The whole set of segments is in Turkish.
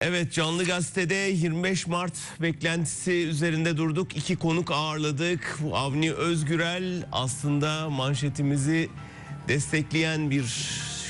Evet Canlı Gazete'de 25 Mart beklentisi üzerinde durduk. İki konuk ağırladık. Avni Özgürel aslında manşetimizi destekleyen bir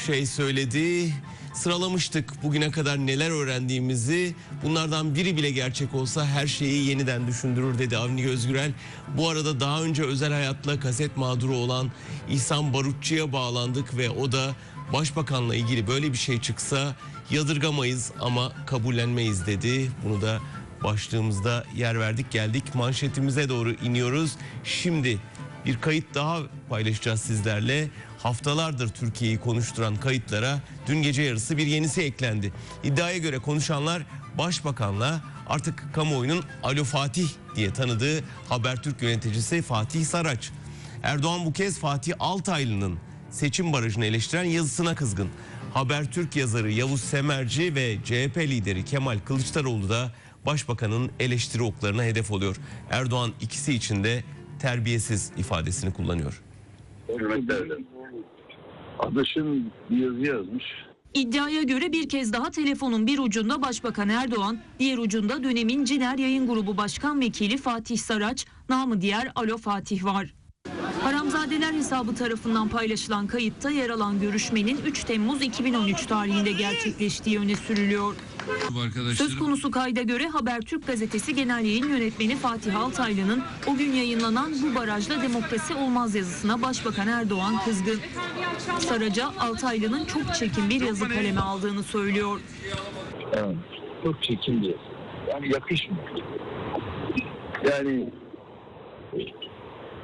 şey söyledi. Sıralamıştık bugüne kadar neler öğrendiğimizi. Bunlardan biri bile gerçek olsa her şeyi yeniden düşündürür dedi Avni Özgürel. Bu arada daha önce özel hayatla kaset mağduru olan İhsan Barutçu'ya bağlandık ve o da Başbakanla ilgili böyle bir şey çıksa yadırgamayız ama kabullenmeyiz dedi. Bunu da başlığımızda yer verdik geldik manşetimize doğru iniyoruz. Şimdi bir kayıt daha paylaşacağız sizlerle. Haftalardır Türkiye'yi konuşturan kayıtlara dün gece yarısı bir yenisi eklendi. İddiaya göre konuşanlar başbakanla artık kamuoyunun Alo Fatih diye tanıdığı Habertürk yöneticisi Fatih Saraç. Erdoğan bu kez Fatih Altaylı'nın seçim barajını eleştiren yazısına kızgın. Habertürk yazarı Yavuz Semerci ve CHP lideri Kemal Kılıçdaroğlu da başbakanın eleştiri oklarına hedef oluyor. Erdoğan ikisi için de terbiyesiz ifadesini kullanıyor. Hürmetlerle. Adaşım bir yazı yazmış. İddiaya göre bir kez daha telefonun bir ucunda Başbakan Erdoğan, diğer ucunda dönemin Ciner Yayın Grubu Başkan Vekili Fatih Saraç, namı diğer Alo Fatih var. Haramzadeler hesabı tarafından paylaşılan kayıtta yer alan görüşmenin 3 Temmuz 2013 tarihinde gerçekleştiği öne sürülüyor. Söz konusu kayda göre Habertürk gazetesi genel yayın yönetmeni Fatih Altaylı'nın o gün yayınlanan bu barajda demokrasi olmaz yazısına Başbakan Erdoğan kızgın. Saraca Altaylı'nın çok çirkin bir yazı kaleme aldığını söylüyor. Evet. Çok çirkin bir yazı. Yani yakışmıyor. Yani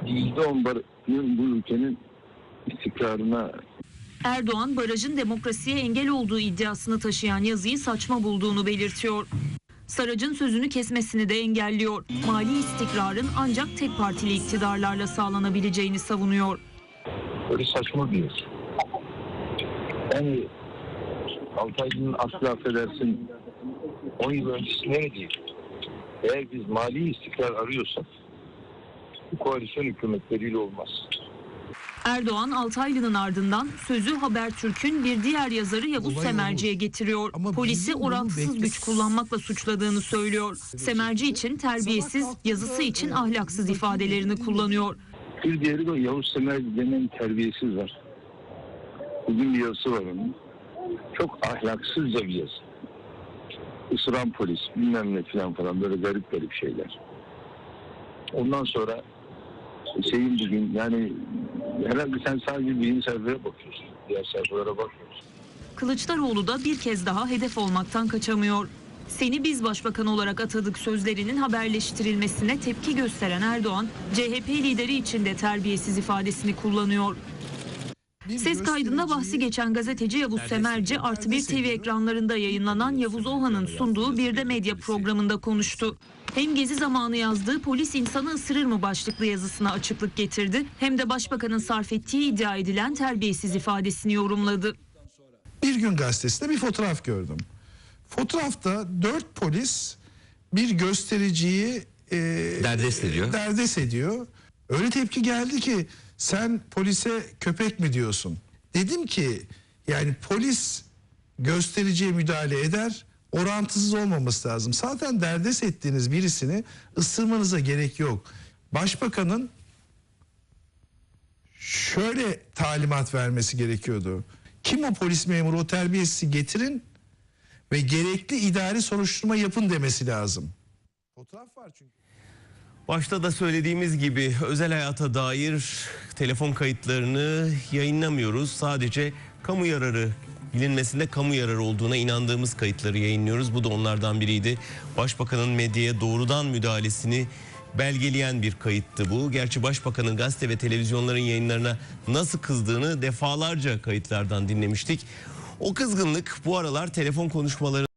yüzde on barın bu ülkenin istikrarına Erdoğan barajın demokrasiye engel olduğu iddiasını taşıyan yazıyı saçma bulduğunu belirtiyor. Sarac'ın sözünü kesmesini de engelliyor. Mali istikrarın ancak tek partili iktidarlarla sağlanabileceğini savunuyor. böyle saçma bir yazı. Yani Altaylı'nın aslı affedersin 10 yıl öncesine ne diyeyim? Eğer biz mali istikrar arıyorsak bu koalisyon hükümetleriyle olmaz. Erdoğan Altaylı'nın ardından sözü Habertürk'ün bir diğer yazarı Yavuz Olay Semerci'ye olur. getiriyor. Ama Polisi orantısız güç kullanmakla suçladığını söylüyor. Semerci için terbiyesiz, yazısı için ahlaksız ifadelerini kullanıyor. Bir diğeri de Yavuz Semer denen terbiyesiz var. Bugün bir yazısı var onun. Çok ahlaksızca bir yazı. Isıran polis bilmem ne falan falan böyle garip garip şeyler. Ondan sonra şeyin bugün yani herhalde sen sadece birinci sayfaya bakıyorsun. Diğer sayfalara bakmıyorsun. Kılıçdaroğlu da bir kez daha hedef olmaktan kaçamıyor. Seni biz başbakan olarak atadık sözlerinin haberleştirilmesine tepki gösteren Erdoğan, CHP lideri için de terbiyesiz ifadesini kullanıyor. Bir Ses kaydında bahsi geçen gazeteci Yavuz Semerci artı bir TV ekranlarında yayınlanan Yavuz Ohan'ın sunduğu bir de medya programında konuştu. Hem gezi zamanı yazdığı polis insanı ısırır mı başlıklı yazısına açıklık getirdi hem de başbakanın sarf ettiği iddia edilen terbiyesiz ifadesini yorumladı. Bir gün gazetesinde bir fotoğraf gördüm. Fotoğrafta dört polis bir göstericiyi e, Derdest ediyor. derdest ediyor. Öyle tepki geldi ki sen polise köpek mi diyorsun? Dedim ki yani polis göstericiye müdahale eder orantısız olmaması lazım. Zaten derdest ettiğiniz birisini ısırmanıza gerek yok. Başbakanın şöyle talimat vermesi gerekiyordu. Kim o polis memuru o terbiyesizi getirin ve gerekli idari soruşturma yapın demesi lazım. Fotoğraf var çünkü. Başta da söylediğimiz gibi özel hayata dair telefon kayıtlarını yayınlamıyoruz. Sadece kamu yararı bilinmesinde kamu yararı olduğuna inandığımız kayıtları yayınlıyoruz. Bu da onlardan biriydi. Başbakanın medyaya doğrudan müdahalesini belgeleyen bir kayıttı bu. Gerçi başbakanın gazete ve televizyonların yayınlarına nasıl kızdığını defalarca kayıtlardan dinlemiştik. O kızgınlık bu aralar telefon konuşmaları